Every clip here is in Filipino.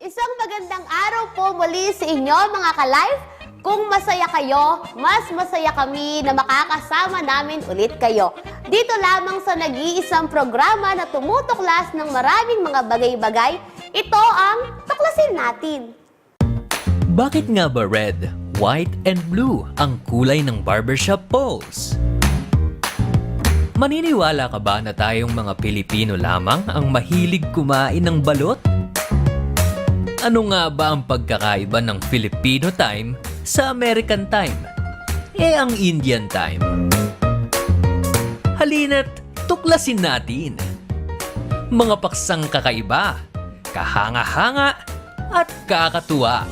Isang magandang araw po muli sa inyo mga ka-live. Kung masaya kayo, mas masaya kami na makakasama namin ulit kayo. Dito lamang sa nag-iisang programa na tumutuklas ng maraming mga bagay-bagay, ito ang Tuklasin Natin. Bakit nga ba red, white, and blue ang kulay ng barbershop poles? Maniniwala ka ba na tayong mga Pilipino lamang ang mahilig kumain ng balot? Ano nga ba ang pagkakaiba ng Filipino time sa American time? Eh ang Indian time. Halina't tuklasin natin. Mga paksang kakaiba, kahanga-hanga, at kakatuwa.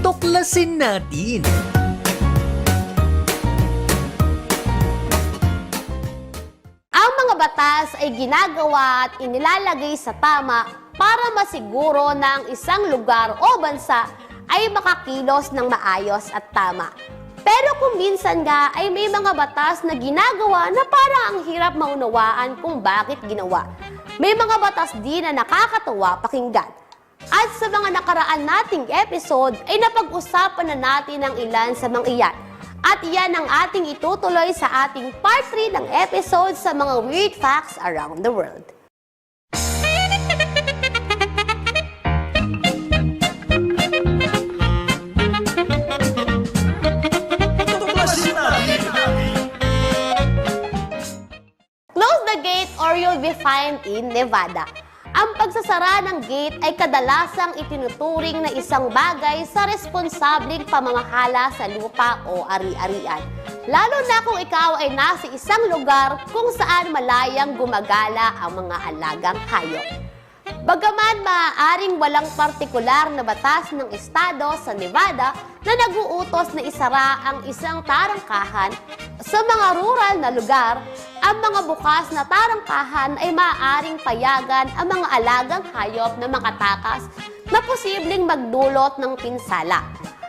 Tuklasin natin! Ang mga batas ay ginagawa at inilalagay sa tama para masiguro na ang isang lugar o bansa ay makakilos ng maayos at tama. Pero kung minsan nga ay may mga batas na ginagawa na parang ang hirap maunawaan kung bakit ginawa. May mga batas din na nakakatuwa pakinggan. At sa mga nakaraan nating episode ay napag-usapan na natin ang ilan sa mga iyan. At iyan ang ating itutuloy sa ating part 3 ng episode sa mga weird facts around the world. The gate or you'll be fined in Nevada. Ang pagsasara ng gate ay kadalasang itinuturing na isang bagay sa responsableng pamamahala sa lupa o ari-arian. Lalo na kung ikaw ay nasa isang lugar kung saan malayang gumagala ang mga alagang hayop. Bagaman maaaring walang partikular na batas ng estado sa Nevada na naguutos na isara ang isang tarangkahan, sa mga rural na lugar, ang mga bukas na tarangkahan ay maaaring payagan ang mga alagang hayop na makatakas na posibleng magdulot ng pinsala.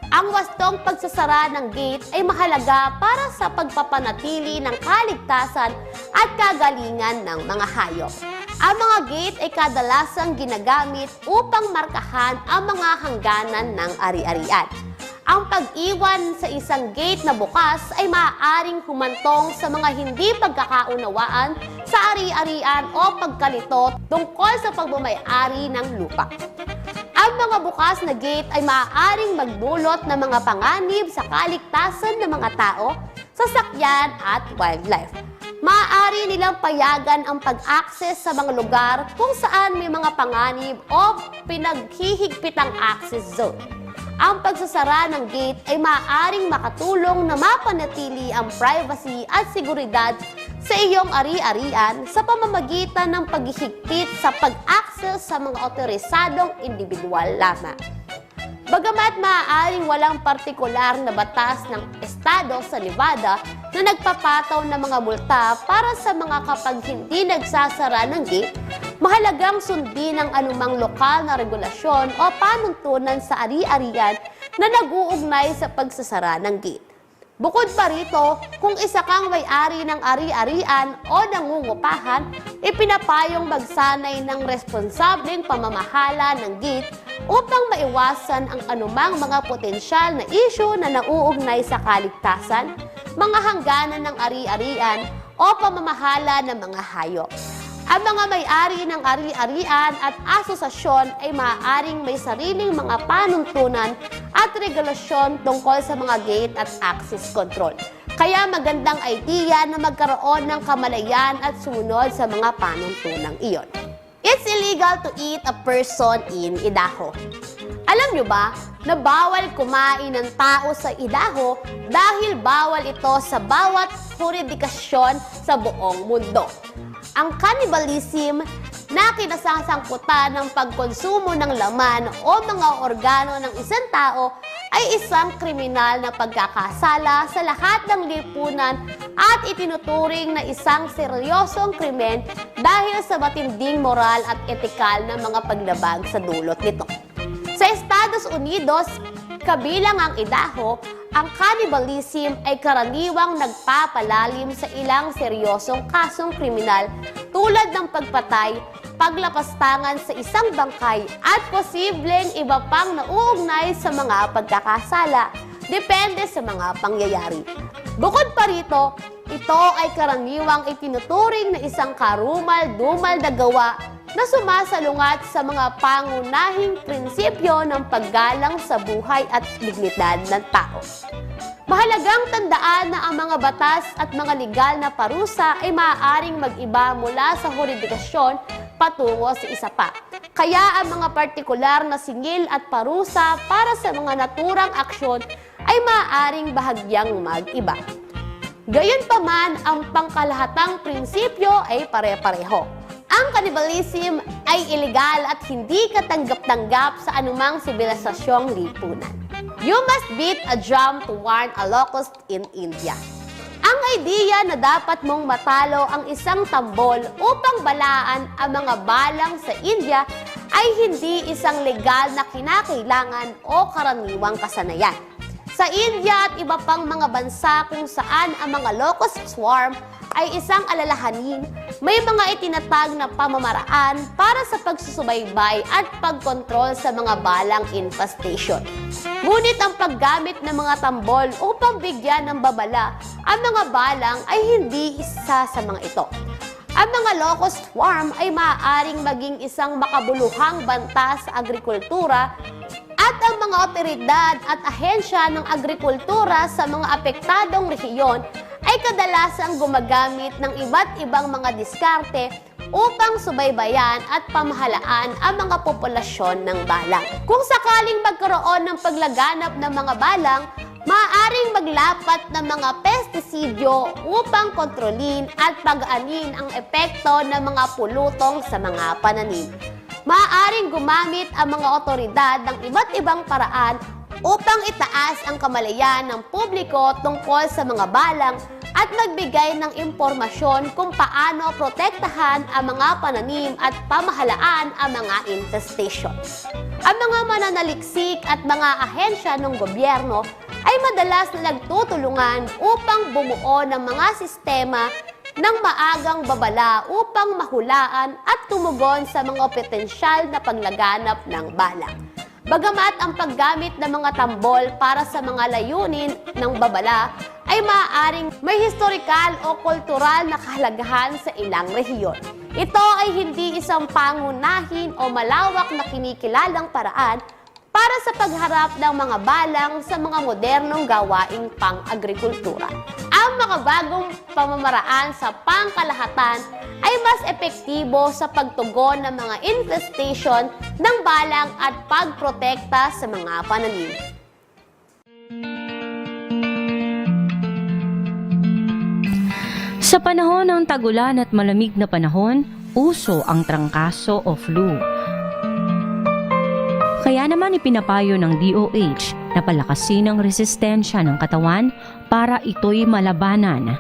Ang wastong pagsasara ng gate ay mahalaga para sa pagpapanatili ng kaligtasan at kagalingan ng mga hayop. Ang mga gate ay kadalasang ginagamit upang markahan ang mga hangganan ng ari-arian. Ang pag-iwan sa isang gate na bukas ay maaaring humantong sa mga hindi pagkakaunawaan sa ari-arian o pagkalito tungkol sa pagmamayari ng lupa. Ang mga bukas na gate ay maaaring magdulot ng mga panganib sa kaligtasan ng mga tao, sasakyan at wildlife. Maaari nilang payagan ang pag-access sa mga lugar kung saan may mga panganib o pinaghihigpitang access zone. Ang pagsasara ng gate ay maaaring makatulong na mapanatili ang privacy at seguridad sa iyong ari-arian sa pamamagitan ng paghihigpit sa pag-access sa mga otorisadong individual lamang. Bagamat maaaring walang partikular na batas ng estado sa Nevada na nagpapataw ng mga multa para sa mga kapag hindi nagsasara ng gate, mahalagang sundin ang anumang lokal na regulasyon o panuntunan sa ari-arian na nag-uugnay sa pagsasara ng gate. Bukod pa rito, kung isa kang may-ari ng ari-arian o nangungupahan, ipinapayong magsanay ng responsableng pamamahala ng gate upang maiwasan ang anumang mga potensyal na issue na nauugnay sa kaligtasan, mga hangganan ng ari-arian o pamamahala ng mga hayop. Ang mga may-ari ng ari-arian at asosasyon ay maaaring may sariling mga panuntunan at regulasyon tungkol sa mga gate at access control. Kaya magandang idea na magkaroon ng kamalayan at sumunod sa mga panuntunang iyon. It's illegal to eat a person in Idaho. Alam nyo ba na bawal kumain ng tao sa Idaho dahil bawal ito sa bawat jurisdikasyon sa buong mundo? Ang cannibalism na kinasasangkutan ng pagkonsumo ng laman o mga organo ng isang tao ay isang kriminal na pagkakasala sa lahat ng lipunan at itinuturing na isang seryosong krimen dahil sa matinding moral at etikal na mga paglabag sa dulot nito. Sa Estados Unidos, kabilang ang Idaho, ang cannibalism ay karaniwang nagpapalalim sa ilang seryosong kasong kriminal tulad ng pagpatay, paglapastangan sa isang bangkay at posibleng iba pang nauugnay sa mga pagkakasala depende sa mga pangyayari. Bukod pa rito, ito ay karaniwang itinuturing na isang karumal-dumal na gawa na sumasalungat sa mga pangunahing prinsipyo ng paggalang sa buhay at dignidad ng tao. Mahalagang tandaan na ang mga batas at mga legal na parusa ay maaaring mag-iba mula sa jurisdiksyon patungo sa isa pa. Kaya ang mga partikular na singil at parusa para sa mga naturang aksyon ay maaaring bahagyang mag-iba. Gayunpaman, ang pangkalahatang prinsipyo ay pare-pareho. Ang cannibalism ay ilegal at hindi katanggap-tanggap sa anumang sibilisasyong lipunan. You must beat a drum to warn a locust in India. Ang idea na dapat mong matalo ang isang tambol upang balaan ang mga balang sa India ay hindi isang legal na kinakailangan o karaniwang kasanayan. Sa India at iba pang mga bansa kung saan ang mga locust swarm ay isang alalahanin, may mga itinatag na pamamaraan para sa pagsusubaybay at pagkontrol sa mga balang infestation. Ngunit ang paggamit ng mga tambol upang bigyan ng babala ang mga balang ay hindi isa sa mga ito. Ang mga locust swarm ay maaaring maging isang makabuluhang banta sa agrikultura at ang mga otoridad at ahensya ng agrikultura sa mga apektadong rehiyon ay kadalasang gumagamit ng iba't ibang mga diskarte upang subaybayan at pamahalaan ang mga populasyon ng balang. Kung sakaling magkaroon ng paglaganap ng mga balang, maaaring maglapat ng mga pestisidyo upang kontrolin at pag-anin ang epekto ng mga pulutong sa mga pananim maaaring gumamit ang mga otoridad ng iba't ibang paraan upang itaas ang kamalayan ng publiko tungkol sa mga balang at magbigay ng impormasyon kung paano protektahan ang mga pananim at pamahalaan ang mga infestation. Ang mga mananaliksik at mga ahensya ng gobyerno ay madalas na nagtutulungan upang bumuo ng mga sistema ng maagang babala upang mahulaan at tumugon sa mga potensyal na paglaganap ng balang. Bagamat ang paggamit ng mga tambol para sa mga layunin ng babala ay maaaring may historikal o kultural na kahalagahan sa ilang rehiyon. Ito ay hindi isang pangunahin o malawak na kinikilalang paraan para sa pagharap ng mga balang sa mga modernong gawaing pang-agrikultura. Ang mga bagong pamamaraan sa pangkalahatan ay mas epektibo sa pagtugon ng mga infestation ng balang at pagprotekta sa mga pananim. Sa panahon ng tagulan at malamig na panahon, uso ang trangkaso o flu. Kaya naman ipinapayo ng DOH na palakasin ang resistensya ng katawan para ito'y malabanan.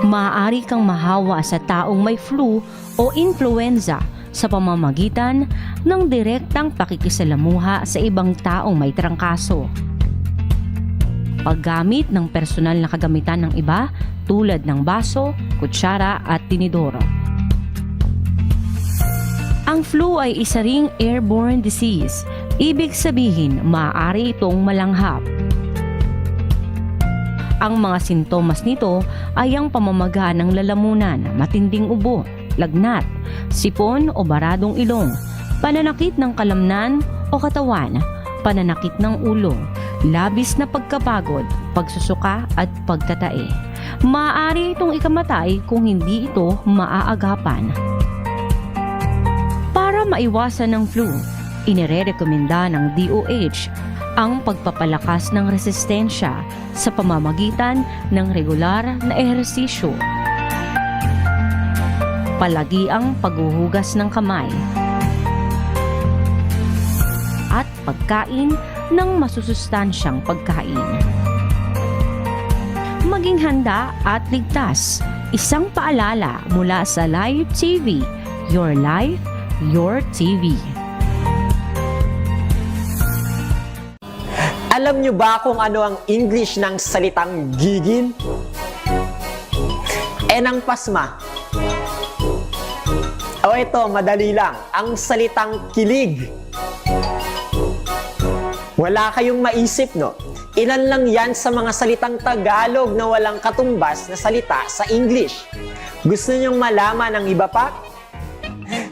Maaari kang mahawa sa taong may flu o influenza sa pamamagitan ng direktang pakikisalamuha sa ibang taong may trangkaso paggamit ng personal na kagamitan ng iba tulad ng baso, kutsara at tinidoro. Ang flu ay isa ring airborne disease. Ibig sabihin, maaari itong malanghap. Ang mga sintomas nito ay ang pamamaga ng lalamunan, matinding ubo, lagnat, sipon o baradong ilong, pananakit ng kalamnan o katawan, pananakit ng ulo, labis na pagkapagod, pagsusuka at pagtatae. Maaari itong ikamatay kung hindi ito maaagapan. Para maiwasan ng flu, inirerekomenda ng DOH ang pagpapalakas ng resistensya sa pamamagitan ng regular na ehersisyo. Palagi ang paghuhugas ng kamay at pagkain ng masusustansyang pagkain. Maging handa at ligtas. Isang paalala mula sa Live TV. Your Life, Your TV. Alam nyo ba kung ano ang English ng salitang gigil? Enang pasma. O ito, madali lang. Ang salitang kilig. Wala kayong maisip, no? Ilan lang yan sa mga salitang Tagalog na walang katumbas na salita sa English. Gusto niyong malaman ang iba pa?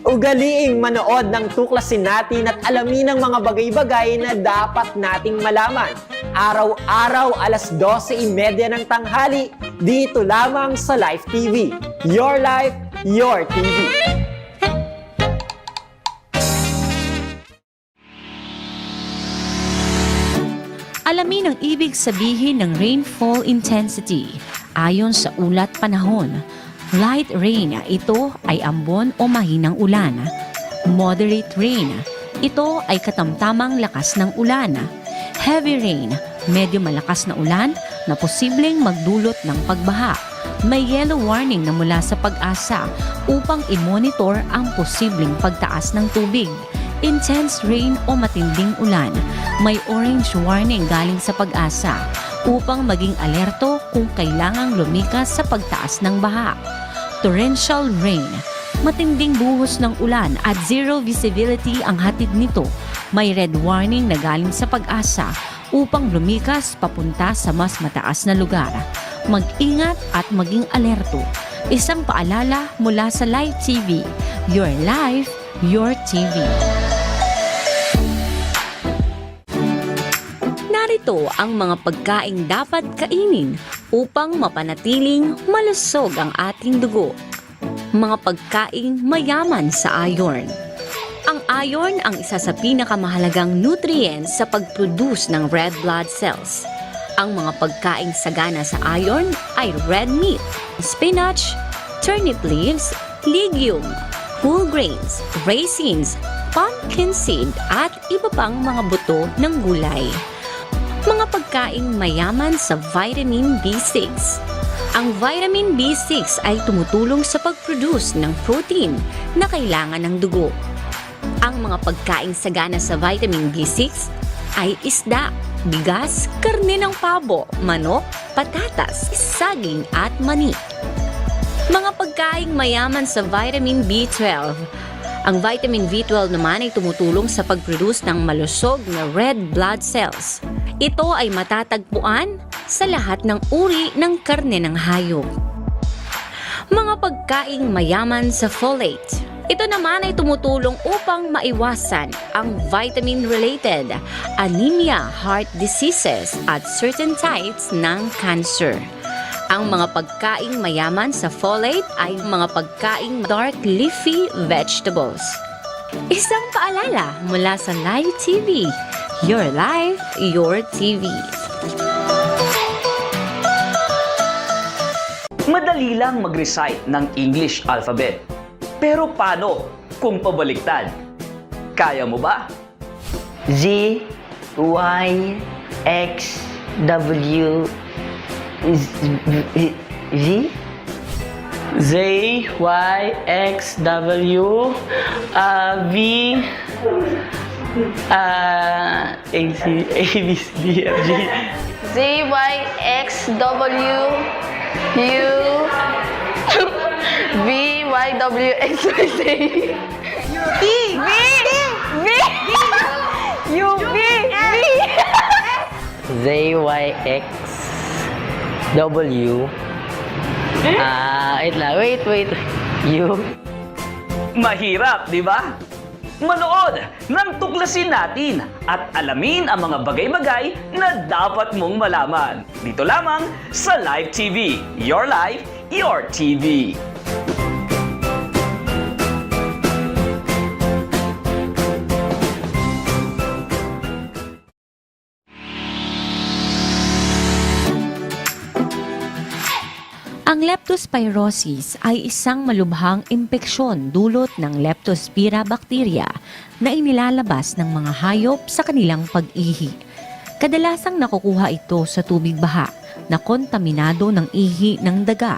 Ugaliing manood ng tuklasin natin at alamin ang mga bagay-bagay na dapat nating malaman. Araw-araw alas 12.30 ng tanghali, dito lamang sa Life TV. Your Life, Your TV. Alamin ang ibig sabihin ng rainfall intensity. Ayon sa ulat panahon, light rain, ito ay ambon o mahinang ulan. Moderate rain, ito ay katamtamang lakas ng ulan. Heavy rain, medyo malakas na ulan na posibleng magdulot ng pagbaha. May yellow warning na mula sa pag-asa upang i-monitor ang posibleng pagtaas ng tubig intense rain o matinding ulan. May orange warning galing sa pag-asa upang maging alerto kung kailangang lumikas sa pagtaas ng baha. Torrential rain. Matinding buhos ng ulan at zero visibility ang hatid nito. May red warning na galing sa pag-asa upang lumikas papunta sa mas mataas na lugar. Mag-ingat at maging alerto. Isang paalala mula sa Live TV. Your life, your TV. Narito ang mga pagkaing dapat kainin upang mapanatiling malusog ang ating dugo. Mga pagkaing mayaman sa iron. Ang iron ang isa sa pinakamahalagang nutrients sa pag-produce ng red blood cells. Ang mga pagkaing sagana sa iron ay red meat, spinach, turnip leaves, legume, whole grains, raisins, pumpkin seed at iba pang mga buto ng gulay mga pagkaing mayaman sa vitamin B6. Ang vitamin B6 ay tumutulong sa pag-produce ng protein na kailangan ng dugo. Ang mga pagkaing sagana sa vitamin B6 ay isda, bigas, karne ng pabo, manok, patatas, saging at mani. Mga pagkaing mayaman sa vitamin B12 ang vitamin B12 naman ay tumutulong sa pag-produce ng malusog na red blood cells. Ito ay matatagpuan sa lahat ng uri ng karne ng hayop. Mga pagkaing mayaman sa folate. Ito naman ay tumutulong upang maiwasan ang vitamin-related anemia, heart diseases at certain types ng cancer. Ang mga pagkaing mayaman sa folate ay mga pagkaing dark leafy vegetables. Isang paalala mula sa Live TV. Your life, your TV. Madali lang mag-recite ng English alphabet. Pero paano kung pabaliktad? Kaya mo ba? Z, Y, X, W, Z, Z? Y, X, W, uh, V, uh, A, C, A, B, C, D, F, G. Z, Y, X, W, U, V, Y, W, X, Y, Z. B! B! B! U, V! V! Z, Y, X, W, ah, wait lang, wait, wait, U, Mahirap, di ba? Manood ng tuklasin natin at alamin ang mga bagay-bagay na dapat mong malaman. Dito lamang sa Live TV. Your Life, Your TV. Ang leptospirosis ay isang malubhang impeksyon dulot ng Leptospira bacteria na inilalabas ng mga hayop sa kanilang pag-ihi. Kadalasang nakukuha ito sa tubig baha na kontaminado ng ihi ng daga.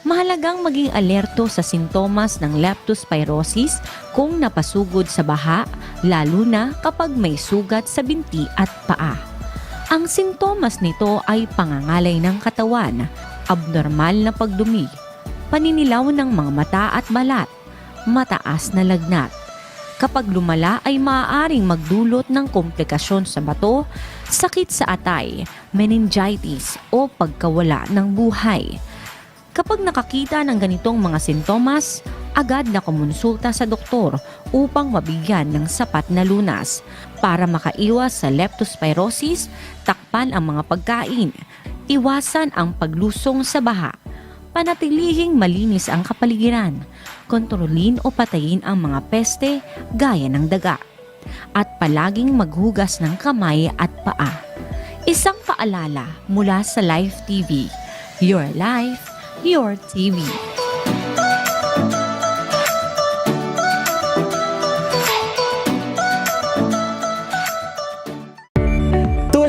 Mahalagang maging alerto sa sintomas ng leptospirosis kung napasugod sa baha, lalo na kapag may sugat sa binti at paa. Ang sintomas nito ay pangangalay ng katawan, abnormal na pagdumi, paninilaw ng mga mata at balat, mataas na lagnat. Kapag lumala ay maaaring magdulot ng komplikasyon sa bato, sakit sa atay, meningitis o pagkawala ng buhay. Kapag nakakita ng ganitong mga sintomas, agad na kumonsulta sa doktor upang mabigyan ng sapat na lunas para makaiwas sa leptospirosis, takpan ang mga pagkain, iwasan ang paglusong sa baha, panatilihing malinis ang kapaligiran, kontrolin o patayin ang mga peste gaya ng daga, at palaging maghugas ng kamay at paa. Isang paalala mula sa Life TV. Your life, your TV.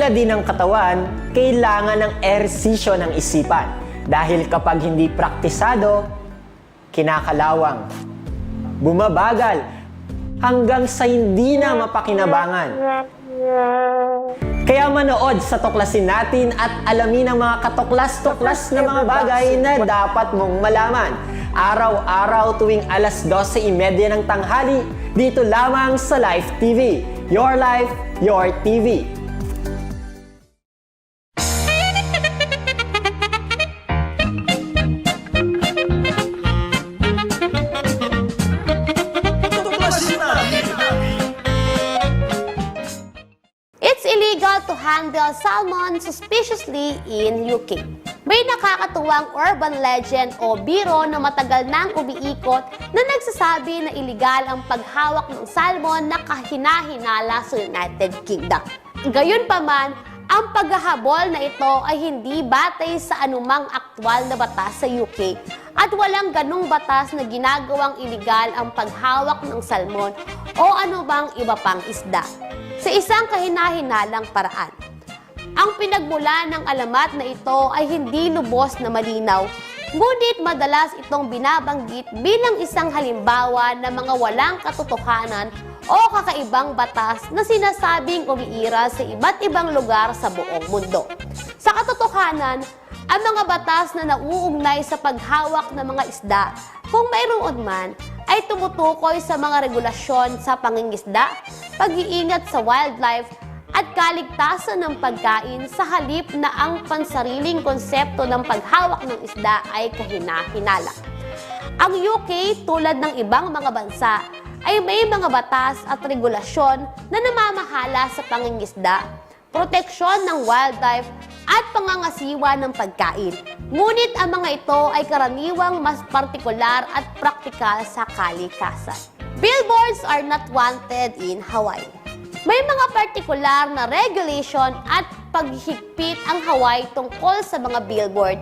Tulad din ng katawan, kailangan ng ersisyo ng isipan. Dahil kapag hindi praktisado, kinakalawang, bumabagal, hanggang sa hindi na mapakinabangan. Kaya manood sa tuklasin natin at alamin ang mga katuklas-tuklas na mga bagay na dapat mong malaman. Araw-araw tuwing alas 12.30 ng tanghali, dito lamang sa Life TV. Your Life, Your TV. To handle salmon suspiciously in UK. May nakakatuwang urban legend o biro na matagal nang umiikot na nagsasabi na illegal ang paghawak ng salmon na kahinahinala sa United Kingdom. Gayunpaman, ang paghahabol na ito ay hindi batay sa anumang aktwal na batas sa UK at walang ganong batas na ginagawang iligal ang paghawak ng salmon o anumang iba pang isda sa isang kahinahinalang paraan. Ang pinagmula ng alamat na ito ay hindi lubos na malinaw, ngunit madalas itong binabanggit bilang isang halimbawa ng mga walang katotohanan o kakaibang batas na sinasabing umiira sa iba't ibang lugar sa buong mundo. Sa katotohanan, ang mga batas na nauugnay sa paghawak ng mga isda, kung mayroon man, ay tumutukoy sa mga regulasyon sa pangingisda, pag-iingat sa wildlife, at kaligtasan ng pagkain sa halip na ang pansariling konsepto ng paghawak ng isda ay kahina-hinala. Ang UK, tulad ng ibang mga bansa, ay may mga batas at regulasyon na namamahala sa pangingisda, proteksyon ng wildlife, at pangangasiwa ng pagkain. Ngunit ang mga ito ay karaniwang mas partikular at praktikal sa kalikasan. Billboards are not wanted in Hawaii. May mga partikular na regulation at paghigpit ang Hawaii tungkol sa mga billboard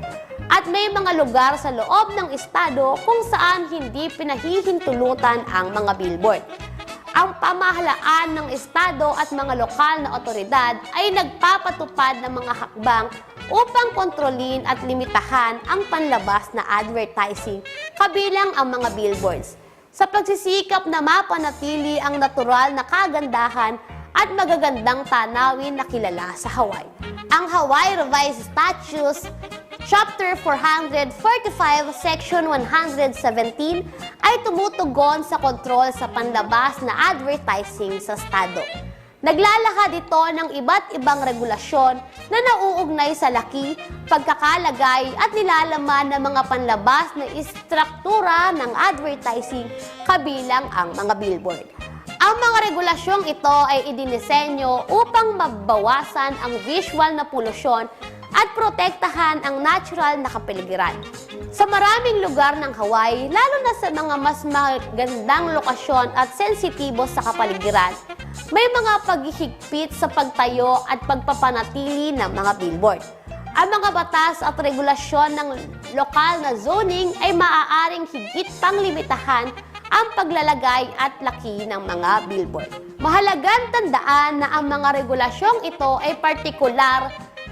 at may mga lugar sa loob ng estado kung saan hindi pinahihintulutan ang mga billboard. Ang pamahalaan ng estado at mga lokal na otoridad ay nagpapatupad ng mga hakbang upang kontrolin at limitahan ang panlabas na advertising kabilang ang mga billboards sa pagsisikap na mapanatili ang natural na kagandahan at magagandang tanawin na kilala sa Hawaii. Ang Hawaii Revised Statutes Chapter 445, Section 117 ay tumutugon sa kontrol sa panlabas na advertising sa Estado. Naglalakad ito ng iba't ibang regulasyon na nauugnay sa laki, pagkakalagay at nilalaman ng mga panlabas na istruktura ng advertising kabilang ang mga billboard. Ang mga regulasyong ito ay idinisenyo upang mabawasan ang visual na polusyon at protektahan ang natural na kapaligiran. Sa maraming lugar ng Hawaii, lalo na sa mga mas magandang lokasyon at sensitibo sa kapaligiran, may mga paghihigpit sa pagtayo at pagpapanatili ng mga billboard. Ang mga batas at regulasyon ng lokal na zoning ay maaaring higit pang limitahan ang paglalagay at laki ng mga billboard. Mahalagang tandaan na ang mga regulasyong ito ay partikular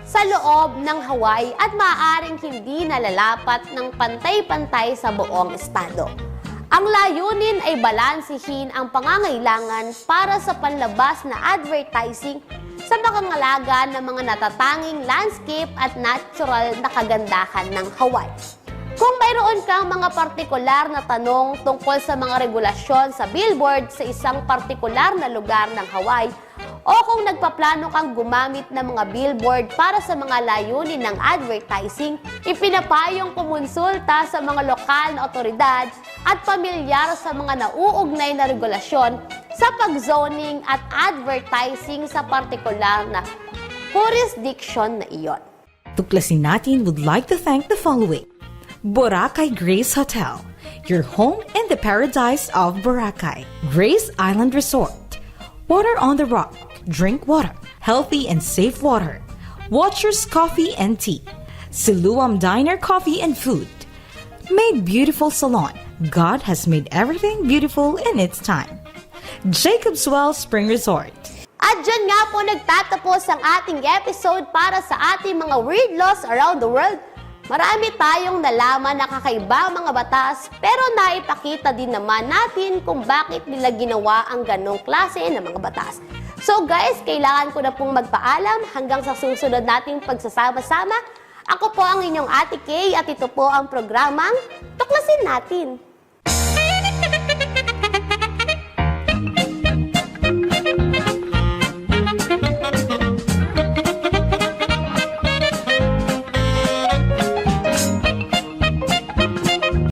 sa loob ng Hawaii at maaaring hindi nalalapat ng pantay-pantay sa buong estado. Ang layunin ay balansihin ang pangangailangan para sa panlabas na advertising sa makangalaga ng mga natatanging landscape at natural na kagandahan ng Hawaii. Kung mayroon kang mga partikular na tanong tungkol sa mga regulasyon sa billboard sa isang partikular na lugar ng Hawaii, o kung nagpaplano kang gumamit ng mga billboard para sa mga layunin ng advertising, ipinapayong kumonsulta sa mga lokal na otoridad at pamilyar sa mga nauugnay na regulasyon sa pag-zoning at advertising sa partikular na jurisdiction na iyon. Tuklasin natin would like to thank the following. Boracay Grace Hotel, your home in the paradise of Boracay. Grace Island Resort. Water on the rock. Drink water. Healthy and safe water. Watchers Coffee and Tea. Siluam Diner Coffee and Food. Made Beautiful Salon. God has made everything beautiful in its time. Jacob's Well Spring Resort. At dyan nga po nagtatapos ang ating episode para sa ating mga weird laws around the world. Marami tayong nalaman na kakaiba mga batas pero naipakita din naman natin kung bakit nila ginawa ang ganong klase ng mga batas. So guys, kailangan ko na pong magpaalam hanggang sa susunod nating pagsasama-sama. Ako po ang inyong Ate Kay at ito po ang programang Tuklasin Natin.